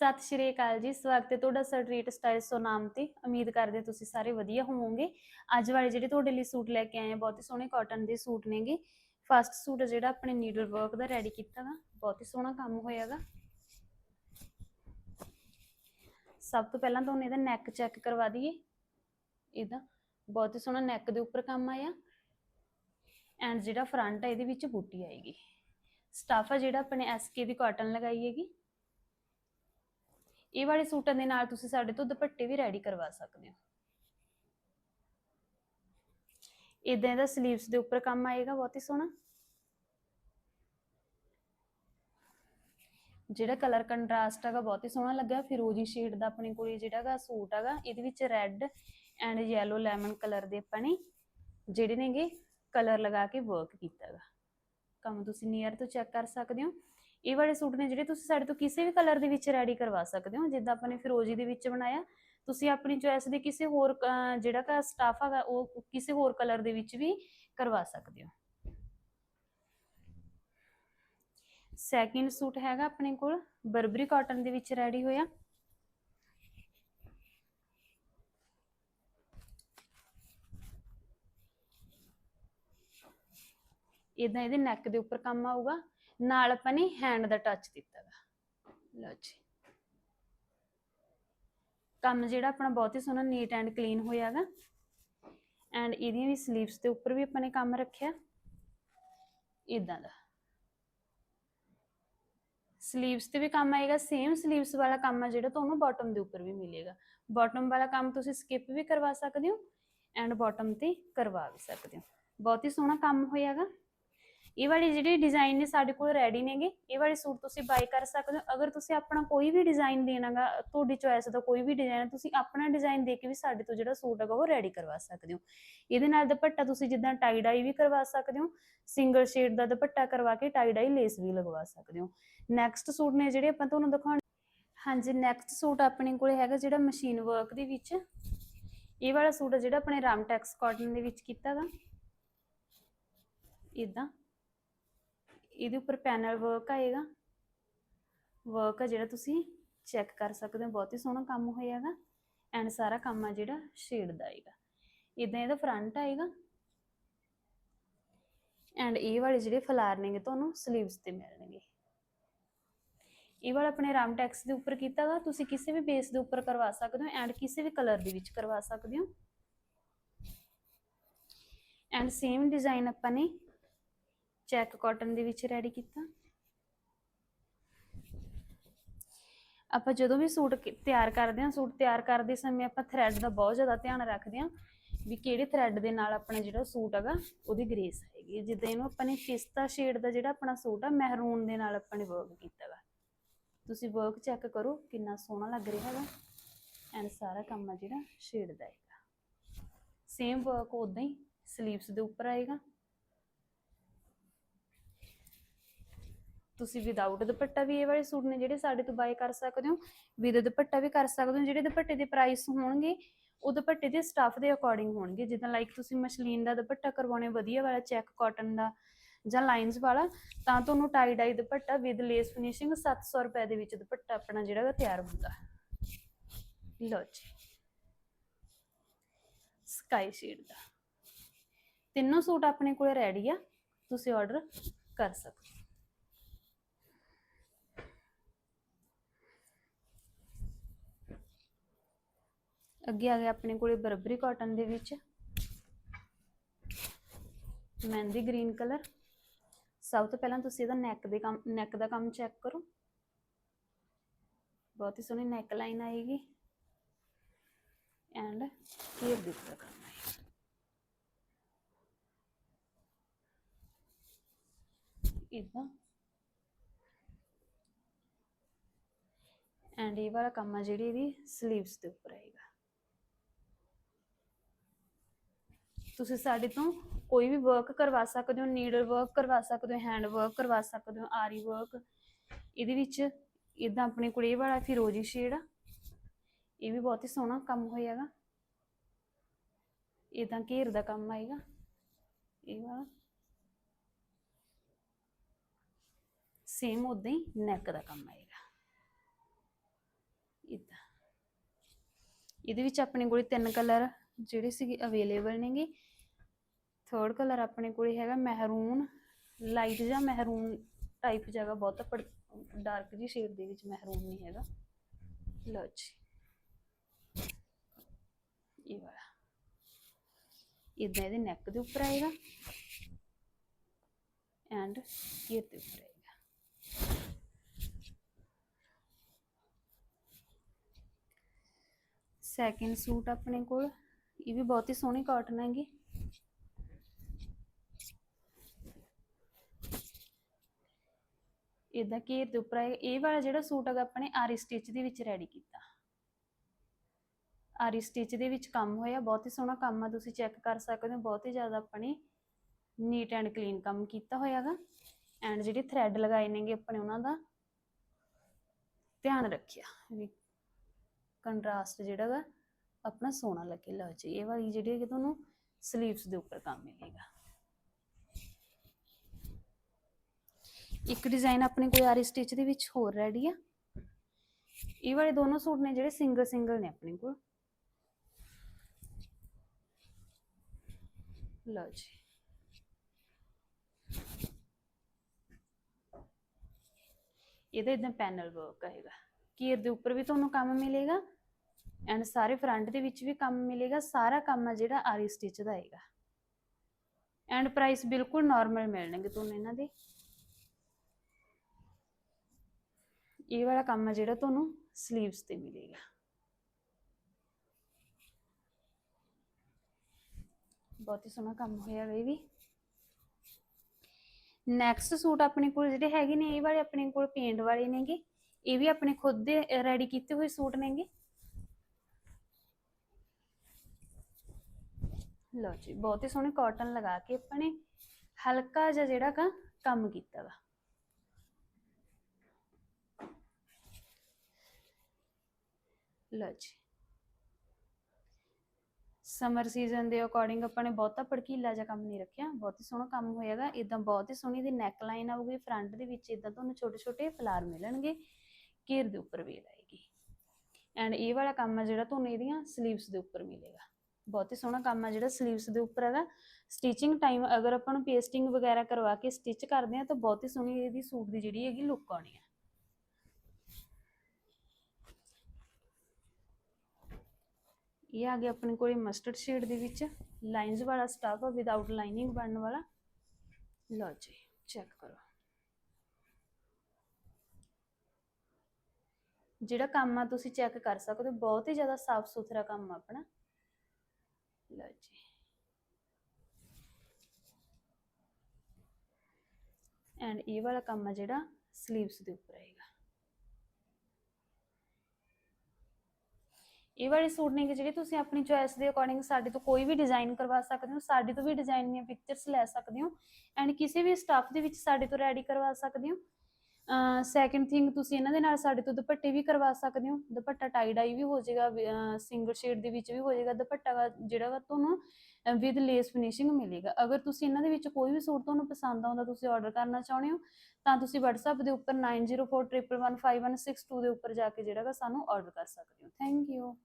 ਸਤਿ ਸ਼੍ਰੀ ਅਕਾਲ ਜੀ, ਸਵਾਗਤ ਹੈ ਤੁਹਾਡਾ ਸਟਰੀਟ ਸਟਾਈਲ ਸੋ ਨਾਮ ਤੇ। ਉਮੀਦ ਕਰਦੇ ਤੁਸੀਂ ਸਾਰੇ ਵਧੀਆ ਹੋਵੋਗੇ। ਅੱਜ ਵਾਲੇ ਜਿਹੜੇ ਤੁਹਾਡੇ ਲਈ ਸੂਟ ਲੈ ਕੇ ਆਏ ਆ ਬਹੁਤ ਹੀ ਸੋਹਣੇ ਕਾਟਨ ਦੇ ਸੂਟ ਨੇਗੇ। ਫਸਟ ਸੂਟ ਜਿਹੜਾ ਆਪਣੇ ਨੀਡਲ ਵਰਕ ਦਾ ਰੈਡੀ ਕੀਤਾ ਵਾ, ਬਹੁਤ ਹੀ ਸੋਹਣਾ ਕੰਮ ਹੋਇਆਗਾ ਸਭ ਤੋਂ ਪਹਿਲਾਂ ਤੁਹਾਨੂੰ ਇਹਦਾ ਨੈਕ ਚੈੱਕ ਕਰਵਾ ਦਈਏ। ਇਹਦਾ ਬਹੁਤ ਹੀ ਸੋਹਣਾ ਨੈਕ ਦੇ ਉੱਪਰ ਕੰਮ ਆਇਆ। ਐਂਡ ਜਿਹੜਾ ਫਰੰਟ ਹੈ ਇਹਦੇ ਵਿੱਚ ਬੂਟੀ ਆਏਗੀ। ਸਟਾਫ ਆ ਜਿਹੜਾ ਆਪਣੇ ਐਸਕੇ ਦੀ ਕਾਟਨ ਲਗਾਈ ਹੈਗੀ। ਇਹ ਵਾਲੇ ਸੂਟਾਂ ਦੇ ਨਾਲ ਤੁਸੀਂ ਸਾਡੇ ਤੋਂ ਦੁਪੱਟੇ ਵੀ ਰੈਡੀ ਕਰਵਾ ਸਕਦੇ ਹੋ। ਇਦਾਂ ਇਹਦਾ 슬ੀਵਸ ਦੇ ਉੱਪਰ ਕੰਮ ਆਏਗਾ, ਬਹੁਤ ਹੀ ਸੋਹਣਾ। ਜਿਹੜਾ ਕਲਰ ਕੰਟਰਾਸਟ ਹੈਗਾ, ਬਹੁਤ ਹੀ ਸੋਹਣਾ ਲੱਗਾ ਫਿਰੋਜ਼ੀ ਸ਼ੇਡ ਦਾ ਆਪਣੇ ਕੋਲ ਜਿਹੜਾ ਸੂਟ ਹੈਗਾ, ਇਹਦੇ ਵਿੱਚ red and yellow lemon colour ਦੇ ਆਪਾਂ ਨੇ ਜਿਹੜੇ ਨੇਗੇ ਕਲਰ ਲਗਾ ਕੇ ਵਰਕ ਕੀਤਾ ਹੈਗਾ। ਕੰਮ ਤੁਸੀਂ ਨੀਅਰ ਤੋਂ ਚੈੱਕ ਕਰ ਸਕਦੇ ਹੋ। ਇਹ ਵਾਲੇ ਸੂਟ ਨੇ ਜਿਹੜੇ ਤੁਸੀਂ ਸਾਡੇ ਤੋਂ ਕਿਸੇ ਵੀ ਕਲਰ ਦੇ ਵਿੱਚ ਰੈਡੀ ਕਰਵਾ ਸਕਦੇ ਹੋ, ਜਿੱਦਾਂ ਆਪਾਂ ਨੇ ਫਿਰੋਜ਼ੀ ਦੇ ਵਿੱਚ ਬਣਾਇਆ, ਤੁਸੀਂ ਆਪਣੀ ਚੋਇਸ ਦੇ ਕਿਸੇ ਹੋਰ ਜਿਹੜਾ ਕਾ ਸਟਾਫ ਹੈਗਾ, ਉਹ ਕਿਸੇ ਹੋਰ ਕਲਰ ਦੇ ਵਿੱਚ ਵੀ ਕਰਵਾ ਸਕਦੇ ਹੋ। ਸੈਕਿੰਡ ਸੂਟ ਹੈਗਾ ਆਪਣੇ ਕੋਲ ਬਰਬਰੀ ਕਾਟਨ ਦੇ ਵਿੱਚ ਰੈਡੀ ਹੋਇਆ। ਇਦਾਂ ਇਹਦੇ ਨੈਕ ਦੇ ਉੱਪਰ ਕੰਮ ਆਊਗਾ। ਨਾਲ ਆਪਾਂ ਨੇ ਹੈਂਡ ਦਾ ਟੱਚ ਦਿੱਤਾ ਲਓ ਜੀ। ਕੰਮ ਜਿਹੜਾ ਆਪਣਾ ਬਹੁਤ ਹੀ ਸੋਹਣਾ ਨੀਟ ਐਂਡ ਕਲੀਨ ਹੋਇਆਗਾ ਐਂਡ ਇਹਦੀ ਵੀ ਸਲੀਵਸ ਦੇ ਉੱਪਰ ਵੀ ਆਪਾਂ ਨੇ ਕੰਮ ਰੱਖਿਆ। ਇਦਾਂ ਦਾ। ਸਲੀਵਸ ਤੇ ਵੀ ਕੰਮ ਆਏਗਾ ਸੇਮ ਸਲੀਵਸ ਵਾਲਾ ਕੰਮ ਆ ਜਿਹੜਾ ਤੁਹਾਨੂੰ ਬਾਟਮ ਦੇ ਉੱਪਰ ਵੀ ਮਿਲੇਗਾ। ਬਾਟਮ ਵਾਲਾ ਕੰਮ ਤੁਸੀਂ ਸਕਿਪ ਵੀ ਕਰਵਾ ਸਕਦੇ ਹੋ ਐਂਡ ਬਾਟਮ ਤੇ ਕਰਵਾ ਵੀ ਸਕਦੇ ਹੋ। ਬਹੁਤ ਹੀ ਸੋਹਣਾ ਕੰਮ ਹੋਇਆਗਾ ਇਹ ਵਾਲੇ ਜਿਹੜੇ ਡਿਜ਼ਾਈਨ ਨੇ ਸਾਡੇ ਕੋਲ ਰੈਡੀ ਨੇਗੇ, ਇਹ ਵਾਲੇ ਸੂਟ ਤੁਸੀਂ ਬਾਈ ਕਰ ਸਕਦੇ ਹੋ। ਅਗਰ ਤੁਸੀਂ ਆਪਣਾ ਕੋਈ ਵੀ ਡਿਜ਼ਾਈਨ ਦੇਣਾਗਾ ਤੁਹਾਡੀ ਚੋਇਸ ਦਾ ਕੋਈ ਵੀ ਡਿਜ਼ਾਈਨ ਤੁਸੀਂ ਆਪਣਾ ਡਿਜ਼ਾਈਨ ਦੇ ਕੇ ਵੀ ਸਾਡੇ ਤੋਂ ਜਿਹੜਾ ਸੂਟ ਹੈਗਾ ਉਹ ਰੈਡੀ ਕਰਵਾ ਸਕਦੇ ਹੋ। ਇਹਦੇ ਨਾਲ ਦੁਪੱਟਾ ਤੁਸੀਂ ਜਿੱਦਾਂ ਟਾਈ ਡਾਈ ਵੀ ਕਰਵਾ ਸਕਦੇ ਹੋ ਸਿੰਗਲ ਸ਼ੇਡ ਦਾ ਦੁਪੱਟਾ ਕਰਵਾ ਕੇ ਟਾਈ ਡਾਈ ਲੇਸ ਵੀ ਲਗਵਾ ਸਕਦੇ ਹੋ। ਨੈਕਸਟ ਸੂਟ ਨੇ ਜਿਹੜੇ ਆਪਾਂ ਤੁਹਾਨੂੰ ਦਿਖਾਉਣੇ। ਹਾਂਜੀ ਨੈਕਸਟ ਸੂਟ ਆਪਣੇ ਕੋਲ ਹੈਗਾ ਜਿਹੜਾ ਮਸ਼ੀਨ ਵਰਕ ਦੇ ਵਿੱਚ। ਇਹ ਵਾਲਾ ਸੂਟ ਹੈ ਜਿਹੜਾ ਆਪਣੇ ਰਾਮਟੈਕਸ ਕਾਟਨ ਦੇ ਵਿੱਚ ਕੀਤਾ ਗਾ। ਇਦਾਂ ਇਹਦੇ ਉੱਪਰ ਪੈਨਲ ਵਰਕ ਆਏਗਾ। ਵਰਕ ਆ ਜਿਹੜਾ ਤੁਸੀਂ ਚੈੱਕ ਕਰ ਸਕਦੇ ਹੋ, ਬਹੁਤ ਹੀ ਸੋਹਣਾ ਕੰਮ ਹੋਇਆਗਾ ਐਂਡ ਸਾਰਾ ਕੰਮ ਆ ਜਿਹੜਾ ਸ਼ੇਡ ਦਾ ਆਏਗਾ। ਇਦਾਂ ਇਹਦਾ ਫਰੰਟ ਆਏਗਾ ਐਂਡ ਇਹ ਵਾਲੇ ਜਿਹੜੇ ਫਲਾਰ ਨੇਗੇ ਤੁਹਾਨੂੰ 슬ੀਵਸ ਤੇ ਮਿਲਣਗੇ। ਇਹ ਵਾਲਾ ਆਪਣੇ ਰਾਮਟੈਕਸ ਦੇ ਉੱਪਰ ਕੀਤਾਗਾ, ਤੁਸੀਂ ਕਿਸੇ ਵੀ ਬੇਸ ਦੇ ਉੱਪਰ ਕਰਵਾ ਸਕਦੇ ਹੋ ਐਂਡ ਕਿਸੇ ਵੀ ਕਲਰ ਦੇ ਵਿੱਚ ਕਰਵਾ ਸਕਦੇ ਹੋ। ਐਂਡ ਸੇਮ ਡਿਜ਼ਾਈਨ ਆਪਾਂ ਨੇ ਚੈੱਕ ਕਾਟਨ ਦੇ ਵਿੱਚ ਰੈਡੀ ਕੀਤਾ। ਆਪਾਂ ਜਦੋਂ ਵੀ ਸੂਟ ਤਿਆਰ ਕਰਦੇ ਹਾਂ, ਸੂਟ ਤਿਆਰ ਕਰਦੇ ਸਮੇਂ ਆਪਾਂ ਥ੍ਰੈਡ ਦਾ ਬਹੁਤ ਜ਼ਿਆਦਾ ਧਿਆਨ ਰੱਖਦੇ ਹਾਂ ਵੀ ਕਿਹੜੇ ਥ੍ਰੈਡ ਦੇ ਨਾਲ ਆਪਣਾ ਜਿਹੜਾ ਸੂਟ ਹੈਗਾ, ਉਹਦੀ ਗ੍ਰੇਸ ਆਏਗੀ ਜਿੱਦਾਂ ਇਹਨੂੰ ਆਪਾਂ ਨੇ ਪਿਸਤਾ ਸ਼ੇਡ ਦਾ ਜਿਹੜਾ ਆਪਣਾ ਸੂਟ ਆ ਮਹਿਰੂਨ ਦੇ ਨਾਲ ਆਪਾਂ ਨੇ ਵਰਕ ਕੀਤਾ ਵਾ। ਤੁਸੀਂ ਵਰਕ ਚੈੱਕ ਕਰੋ ਕਿੰਨਾ ਸੋਹਣਾ ਲੱਗ ਰਿਹਾ ਹੈਗਾ। ਐਂਡ ਸਾਰਾ ਕੰਮ ਆ ਜਿਹੜਾ ਸ਼ੇਡ ਦਾ ਆਏਗਾ ਸੇਮ ਵਰਕ ਉਦਾਂ ਹੀ ਸਲੀਵਸ ਦੇ ਉੱਪਰ ਆਏਗਾ। ਤੁਸੀਂ ਵਿਦਆਊਟ ਦੁਪੱਟਾ ਵੀ ਇਹ ਵਾਲੇ ਸੂਟ ਨੇ ਜਿਹੜੇ ਸਾਡੇ ਤੋਂ ਬਾਏ ਕਰ ਸਕਦੇ ਹੋ ਵਿਦ ਦੁਪੱਟਾ ਵੀ ਕਰ ਸਕਦੇ ਹੋ, ਜਿਹੜੇ ਦੁਪੱਟੇ ਦੇ ਪ੍ਰਾਈਸ ਹੋਣਗੇ, ਉਹ ਦੁਪੱਟੇ ਦੇ ਸਟਾਫ ਦੇ ਅਕੋਰਡਿੰਗ ਹੋਣਗੇ, ਜਿੱਦਾਂ ਲਾਈਕ ਤੁਸੀਂ ਮਸ਼ਲੀਨ ਦਾ ਦੁਪੱਟਾ ਕਰਵਾਉਣੇ ਵਧੀਆ ਵਾਲਾ ਚੈੱਕ ਕਾਟਨ ਦਾ ਜਾਂ ਲਾਈਨਸ ਵਾਲਾ, ਤਾਂ ਤੁਹਾਨੂੰ tie dye dupatta with lace finishing 700 ਰੁਪਏ ਦੇ ਵਿੱਚ ਦੁਪੱਟਾ ਆਪਣਾ ਜਿਹੜਾ ਤਿਆਰ ਹੁੰਦਾ ਲਓ ਜੀ। ਸਕਾਈ ਸ਼ੇਡ ਦਾ। ਤਿੰਨੋਂ ਸੂਟ ਆਪਣੇ ਕੋਲੇ ਰੈਡੀ ਆ, ਤੁਸੀਂ ਆਰਡਰ ਕਰ ਸਕਦੇ ਅੱਗੇ ਆ ਗਿਆ ਆਪਣੇ ਕੋਲੇ ਬਰਬਰੀ ਕਾਟਨ ਦੇ ਵਿੱਚ। ਮਹਿੰਦੀ ਗ੍ਰੀਨ ਕਲਰ ਸਭ ਤੋਂ ਪਹਿਲਾਂ ਤੁਸੀਂ ਇਹਦਾ ਨੈਕ ਦੇ ਕੰਮ ਨੈਕ ਦਾ ਕੰਮ ਚੈੱਕ ਕਰੋ। ਬਹੁਤ ਹੀ ਸੋਹਣੀ ਨੈਕ ਲਾਈਨ ਆਏਗੀ। ਐਂਡ ਘੇਰ ਦੇ ਉੱਪਰ ਕੰਮ ਇਦਾਂ ਐਂਡ ਇਹ ਵਾਲਾ ਕੰਮ ਆ ਜਿਹੜੀ ਇਹਦੀ 슬ੀਵਸ ਦੇ ਉੱਪਰ ਆਏਗਾ। ਤੁਸੀਂ ਸਾਡੇ ਤੋਂ ਕੋਈ ਵੀ ਵਰਕ ਕਰਵਾ ਸਕਦੇ ਹੋ ਨੀਡਲ ਵਰਕ ਕਰਵਾ ਸਕਦੇ ਹੋ ਹੈਂਡ ਵਰਕ ਕਰਵਾ ਸਕਦੇ ਹੋ, ਆਰੀ ਵਰਕ ਇਹਦੇ ਵਿੱਚ ਇਦਾਂ ਆਪਣੇ ਕੋਲ ਇਹ ਵਾਲਾ ਫਿਰੋਜ਼ੀ ਸ਼ੇਡ ਆ। ਇਹ ਵੀ ਬਹੁਤ ਹੀ ਸੋਹਣਾ ਕੰਮ ਹੋਇਆਗਾ। ਇਦਾਂ ਘੇਰ ਦਾ ਕੰਮ ਆਏਗਾ। ਇਹ ਵਾਲਾ। ਸੇਮ ਉਦਾਂ ਹੀ ਨੈਕ ਦਾ ਕੰਮ ਆਏਗਾ। ਇਦਾਂ ਇਹਦੇ ਵਿੱਚ ਆਪਣੇ ਕੋਲ ਤਿੰਨ ਕਲਰ ਜਿਹੜੇ ਸੀਗੇ ਅਵੇਲੇਬਲ ਨੇਗੇ। ਥਰਡ ਕਲਰ ਆਪਣੇ ਕੋਲ ਹੈਗਾ ਮਹਿਰੂਨ ਲਾਈਟ ਜਾਂ ਮਹਿਰੂਨ ਟਾਈਪ ਜਗ੍ਹਾ ਬਹੁਤ ਡਾਰਕ ਜੀ ਸ਼ੇਡ ਦੇ ਵਿੱਚ ਮਹਿਰੂਨ ਨਹੀਂ ਹੈਗਾ। ਲਓ ਜੀ। ਇਹ ਵਾਲਾ। ਇਦਾਂ ਇਹਦੇ ਨੈਕ ਦੇ ਉੱਪਰ ਆਏਗਾ ਐਂਡ ਘੇਰ ਦੇ ਉੱਪਰ ਆਏਗਾ। ਸੈਕਿੰਡ ਸੂਟ ਆਪਣੇ ਕੋਲ, ਇਹ ਵੀ ਬਹੁਤ ਹੀ ਸੋਹਣੀ ਕਾਟਨ ਹੈਗੀ। ਇਦਾਂ ਘੇਰ ਦੇ ਉੱਪਰ ਆਏਗਾ ਇਹ ਵਾਲਾ ਜਿਹੜਾ ਸੂਟ ਹੈਗਾ ਆਪਣੇ ਆਰੀ ਸਟਿਚ ਦੇ ਵਿੱਚ ਰੈਡੀ ਕੀਤਾ। ਆਰੀ ਸਟਿਚ ਦੇ ਵਿੱਚ ਕੰਮ ਹੋਇਆ, ਬਹੁਤ ਹੀ ਸੋਹਣਾ ਕੰਮ ਆ, ਤੁਸੀਂ ਚੈੱਕ ਕਰ ਸਕਦੇ ਹੋ, ਬਹੁਤ ਹੀ ਜ਼ਿਆਦਾ ਆਪਣੇ ਨੀਟ ਐਂਡ ਕਲੀਨ ਕੰਮ ਕੀਤਾ ਹੋਇਆਗਾ ਐਂਡ ਜਿਹੜੇ ਥ੍ਰੈਡ ਲਗਾਏ ਨੇਗੇ ਆਪਣੇ ਉਹਨਾਂ ਦਾ ਧਿਆਨ ਰੱਖਿਆ ਵੀ ਕੰਟਰਾਸਟ ਜਿਹੜਾ ਗਾ ਆਪਣਾ ਸੋਹਣਾ ਲੱਗੇ। ਲਓ ਜੀ, ਇਹ ਵਾਲੀ ਜਿਹੜੀ ਹੈਗੀ ਤੁਹਾਨੂੰ ਸਲੀਵਸ ਦੇ ਉੱਪਰ ਕੰਮ ਮਿਲੇਗਾ। ਇੱਕ ਡਿਜ਼ਾਈਨ ਆਪਣੇ ਕੋਲ ਆਰੀ ਸਟਿਚ ਦੇ ਵਿੱਚ ਹੋਰ ਰੈਡੀ ਆ। ਇਹ ਵਾਲੇ ਦੋਨੋਂ ਸੂਟ ਨੇ ਜਿਹੜੇ ਸਿੰਗਲ ਸਿੰਗਲ ਨੇ ਆਪਣੇ ਕੋਲ। ਲਓ ਜੀ। ਇਹਦਾ ਇਦਾਂ ਪੈਨਲ ਵਰਕ ਆਏਗਾ। ਘੇਰ ਦੇ ਉੱਪਰ ਵੀ ਤੁਹਾਨੂੰ ਕੰਮ ਮਿਲੇਗਾ ਐਂਡ ਸਾਰੇ ਫਰੰਟ ਦੇ ਵਿੱਚ ਵੀ ਕੰਮ ਮਿਲੇਗਾ। ਸਾਰਾ ਕੰਮ ਆ ਜਿਹੜਾ ਆਰੀ ਸਟਿਚ ਦਾ ਆਏਗਾ। ਐਂਡ ਪ੍ਰਾਈਸ ਬਿਲਕੁਲ ਨਾਰਮਲ ਮਿਲਣਗੇ ਤੁਹਾਨੂੰ ਇਹਨਾਂ ਦੇ। ਇਹ ਵਾਲਾ ਕੰਮ ਆ ਜਿਹੜਾ ਤੁਹਾਨੂੰ ਸਲੀਵਸ ਤੇ ਮਿਲੇਗਾ। ਬਹੁਤ ਹੀ ਸੋਹਣਾ ਕੰਮ ਹੋਇਆ ਵਾ ਵੀ। ਨੈਕਸਟ ਸੂਟ ਆਪਣੇ ਕੋਲ ਜਿਹੜੇ ਹੈਗੇ ਨੇ, ਇਹ ਵਾਲੇ ਆਪਣੇ ਕੋਲ ਪੇਂਟ ਵਾਲੇ ਨੇਗੇ। ਇਹ ਵੀ ਆਪਣੇ ਖੁਦ ਦੇ ਰੈਡੀ ਕੀਤੇ ਹੋਏ ਸੂਟ ਨੇਗੇ। ਲਓ ਜੀ, ਬਹੁਤ ਹੀ ਸੋਹਣੇ ਕਾਟਨ ਲਗਾ ਕੇ ਆਪਣੇ ਹਲਕਾ ਜਿਹਾ ਜਿਹੜਾ ਕਾ ਕੰਮ ਕੀਤਾ ਵਾ। ਲਓ ਜੀ। ਸਮਰ ਸੀਜ਼ਨ ਦੇ ਅਕੋਰਡਿੰਗ ਆਪਾਂ ਨੇ ਬਹੁਤਾ ਭੜਕੀਲਾ ਜਿਹਾ ਕੰਮ ਨਹੀਂ ਰੱਖਿਆ, ਬਹੁਤ ਹੀ ਸੋਹਣਾ ਕੰਮ ਹੋਏਗਾ ਇਦਾਂ ਬਹੁਤ ਹੀ ਸੋਹਣੀ ਦੀ ਨੈਕ ਲਾਈਨ ਆਊਗੀ ਫਰੰਟ ਦੇ ਵਿੱਚ ਇਦਾਂ ਤੁਹਾਨੂੰ ਛੋਟੇ ਛੋਟੇ ਫਲਾਰ ਮਿਲਣਗੇ, ਘੇਰ ਦੇ ਉੱਪਰ ਵੀ ਆਏਗੀ। ਐਂਡ ਇਹ ਵਾਲਾ ਕੰਮ ਆ ਜਿਹੜਾ ਤੁਹਾਨੂੰ ਇਹਦੀਆਂ ਸਲੀਵਸ ਦੇ ਉੱਪਰ ਮਿਲੇਗਾ। ਬਹੁਤ ਹੀ ਸੋਹਣਾ ਕੰਮ ਆ ਜਿਹੜਾ ਸਲੀਵਸ ਦੇ ਉੱਪਰ ਹੈਗਾ। ਸਟਿਚਿੰਗ ਟਾਈਮ ਅਗਰ ਆਪਾਂ ਨੂੰ ਪੇਸਟਿੰਗ ਵਗੈਰਾ ਕਰਵਾ ਕੇ ਸਟਿਚ ਕਰਦੇ ਆ ਤਾਂ ਬਹੁਤ ਹੀ ਸੋਹਣੀ ਇਹਦੀ ਸੂਟ ਦੀ ਜਿਹੜੀ ਹੈਗੀ ਲੁੱਕ ਆਉਣੀ ਹੈ ਇਹ ਆ ਗਿਆ ਆਪਣੇ ਕੋਲ ਮਸਟਰਡ ਸ਼ੇਡ ਦੇ ਵਿੱਚ ਲਾਈਨਸ ਵਾਲਾ ਸਟਾਫ ਆ ਵਿਦਆਊਟ ਲਾਈਨਿੰਗ ਬਣਨ ਵਾਲਾ। ਲਓ ਜੀ ਚੈੱਕ ਕਰੋ। ਜਿਹੜਾ ਕੰਮ ਆ, ਤੁਸੀਂ ਚੈੱਕ ਕਰ ਸਕਦੇ ਹੋ। ਬਹੁਤ ਹੀ ਜ਼ਿਆਦਾ ਸਾਫ਼ ਸੁਥਰਾ ਕੰਮ ਆ ਆਪਣਾ। ਲਓ ਜੀ। ਐਂਡ ਇਹ ਵਾਲਾ ਕੰਮ ਆ ਜਿਹੜਾ ਸਲੀਵਸ ਦੇ ਉੱਪਰ ਆਏਗਾ। ਇਹ ਵਾਲੇ ਸੂਟ ਨੇ ਕਿ ਜਿਹੜੇ ਤੁਸੀਂ ਆਪਣੀ ਚੋਇਸ ਦੇ ਅਕੋਰਡਿੰਗ ਸਾਡੇ ਤੋਂ ਕੋਈ ਵੀ ਡਿਜ਼ਾਈਨ ਕਰਵਾ ਸਕਦੇ ਹੋ, ਸਾਡੇ ਤੋਂ ਵੀ ਡਿਜ਼ਾਈਨ ਦੀਆਂ ਪਿਕਚਰਸ ਲੈ ਸਕਦੇ ਹੋ ਐਂਡ ਕਿਸੇ ਵੀ ਸਟਾਫ ਦੇ ਵਿੱਚ ਸਾਡੇ ਤੋਂ ਰੈਡੀ ਕਰਵਾ ਸਕਦੇ ਹੋ। ਸੈਕੰਡ ਥਿੰਗ ਤੁਸੀਂ ਇਹਨਾਂ ਦੇ ਨਾਲ ਸਾਡੇ ਤੋਂ ਦੁਪੱਟੇ ਵੀ ਕਰਵਾ ਸਕਦੇ ਹੋ, ਦੁਪੱਟਾ ਟਾਈ ਡਾਈ ਵੀ ਹੋ ਜਾਏਗਾ ਸਿੰਗਲ ਸ਼ੇਡ ਦੇ ਵਿੱਚ ਵੀ ਹੋ ਜਾਏਗਾ, ਦੁਪੱਟਾ ਜਿਹੜਾ ਵਾ ਤੁਹਾਨੂੰ ਵਿਦ ਲੇਸ ਫਿਨਿਸ਼ਿੰਗ ਮਿਲੇਗਾ। ਅਗਰ ਤੁਸੀਂ ਇਹਨਾਂ ਦੇ ਵਿੱਚ ਕੋਈ ਵੀ ਸੂਟ ਤੁਹਾਨੂੰ ਪਸੰਦ ਆਉਂਦਾ, ਤੁਸੀਂ ਆਰਡਰ ਕਰਨਾ ਚਾਹੁੰਦੇ ਹੋ, ਤਾਂ ਤੁਸੀਂ WhatsApp ਦੇ ਉੱਪਰ 9041115162 ਦੇ ਉੱਪਰ ਜਾ ਕੇ ਜਿਹੜਾ ਵਾ ਸਾਨੂੰ ਆਰਡਰ ਕਰ ਸਕਦੇ ਹੋ। Thank you